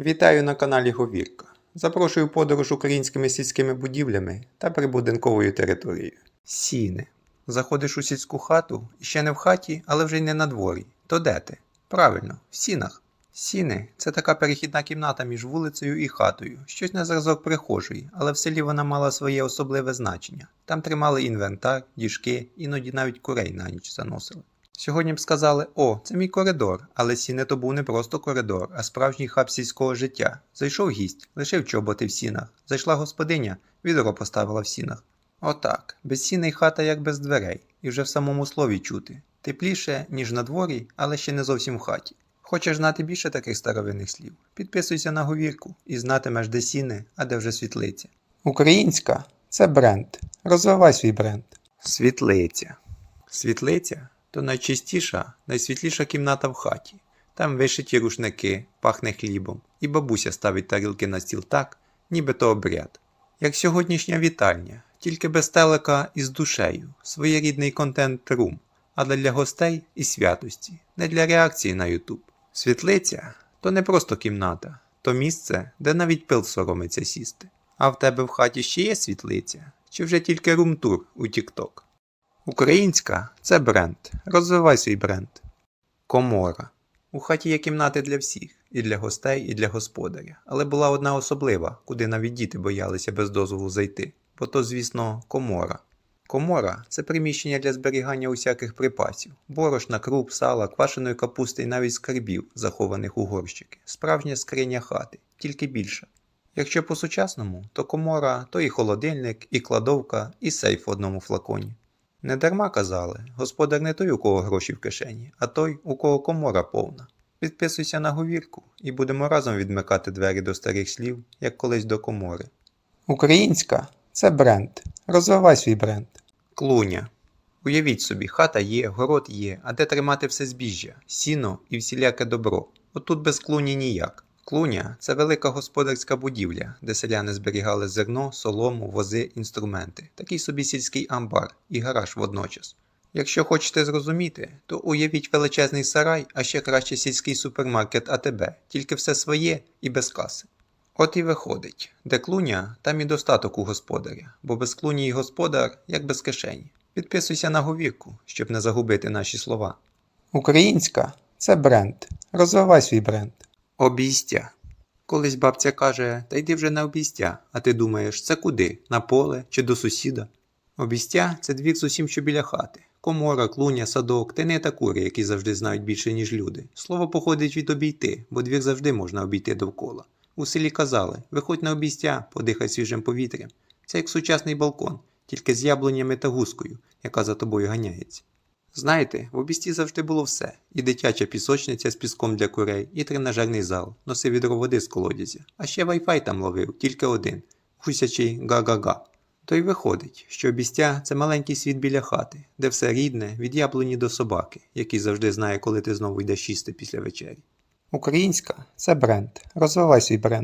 Вітаю на каналі Говірка. Запрошую подорож українськими сільськими будівлями та прибудинковою територією. Сіни. Заходиш у сільську хату ще не в хаті, але вже й не на дворі. То де ти? Правильно, в сінах. Сіни це така перехідна кімната між вулицею і хатою, щось на зразок прихожої, але в селі вона мала своє особливе значення. Там тримали інвентар, діжки, іноді навіть курей на ніч заносили. Сьогодні б сказали: о, це мій коридор, але сіне то був не просто коридор, а справжній хаб сільського життя. Зайшов гість, лишив чоботи в сінах. Зайшла господиня, відро поставила в сінах. Отак, без сіней хата як без дверей, і вже в самому слові чути. Тепліше, ніж на дворі, але ще не зовсім в хаті. Хочеш знати більше таких старовинних слів? Підписуйся на говірку і знатимеш, де сіни, а де вже світлиця. Українська це бренд. Розвивай свій бренд. Світлиця. Світлиця то найчистіша, найсвітліша кімната в хаті. Там вишиті рушники, пахне хлібом, і бабуся ставить тарілки на стіл так, ніби то обряд. Як сьогоднішня вітальня, тільки без телека і з душею, своєрідний контент-рум, але для гостей і святості, не для реакції на Ютуб. Світлиця то не просто кімната, то місце, де навіть пил соромиться сісти. А в тебе в хаті ще є світлиця, чи вже тільки румтур у TikTok? Українська це бренд. Розвивай свій бренд. Комора. У хаті є кімнати для всіх, і для гостей, і для господаря. Але була одна особлива, куди навіть діти боялися без дозволу зайти. Бо то, звісно, комора. Комора це приміщення для зберігання усяких припасів: борошна, круп, сала, квашеної капусти і навіть скарбів, захованих у горщики. Справжня скриня хати, тільки більша. Якщо по-сучасному, то комора то і холодильник, і кладовка, і сейф в одному флаконі. Не дарма казали, господар не той, у кого гроші в кишені, а той, у кого комора повна. Підписуйся на говірку і будемо разом відмикати двері до старих слів, як колись до комори. Українська це бренд. Розвивай свій бренд. Клуня. Уявіть собі, хата є, город є, а де тримати все збіжжя, сіно і всіляке добро. Отут без клуні ніяк. Клуня це велика господарська будівля, де селяни зберігали зерно, солому, вози, інструменти, такий собі сільський амбар і гараж водночас. Якщо хочете зрозуміти, то уявіть величезний сарай, а ще краще сільський супермаркет АТБ, тільки все своє і без каси. От і виходить, де клуня, там і достаток у господаря, бо без клуні й господар, як без кишені. Підписуйся на говірку, щоб не загубити наші слова. Українська це бренд. Розвивай свій бренд. Обійстя. Колись бабця каже, та йди вже на обійстя, а ти думаєш, це куди? На поле чи до сусіда? Обійстя це двір з усім, що біля хати. Комора, клуня, садок, тини та кури, які завжди знають більше, ніж люди. Слово походить від обійти, бо двір завжди можна обійти довкола. У селі казали, виходь на обійстя, подихай свіжим повітрям. Це як сучасний балкон, тільки з яблунями та гускою, яка за тобою ганяється. Знаєте, в обісті завжди було все: і дитяча пісочниця з піском для курей, і тренажерний зал, носив відро води з колодязя, а ще вайфай там ловив, тільки один гусячий га-га-га. То й виходить, що обістя це маленький світ біля хати, де все рідне, від яблуні до собаки, який завжди знає, коли ти знову йдеш їсти після вечері. Українська це бренд. Розвивай свій бренд.